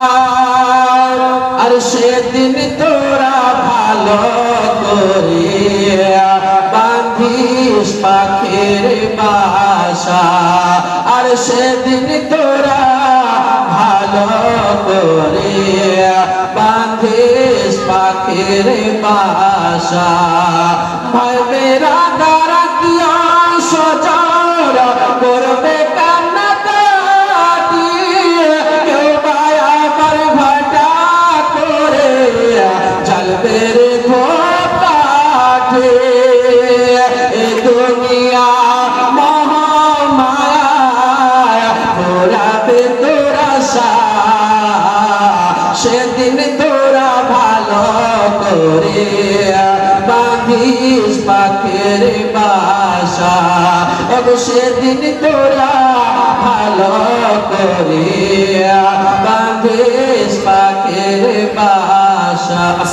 আর সেদিন তোরা ভালো করে বাঁধিস পাখির বাসা। আর সেদিন তোরা ভালো করে বাঁধিস পাখির বাসা। চলবে রে কাঠে এ দুনিয়া ঘোরাবে তোরা সা সেদিন তোরা ভালো করে বাঁধিস পাখের বাসা। সেদিন তোরা ভালো করে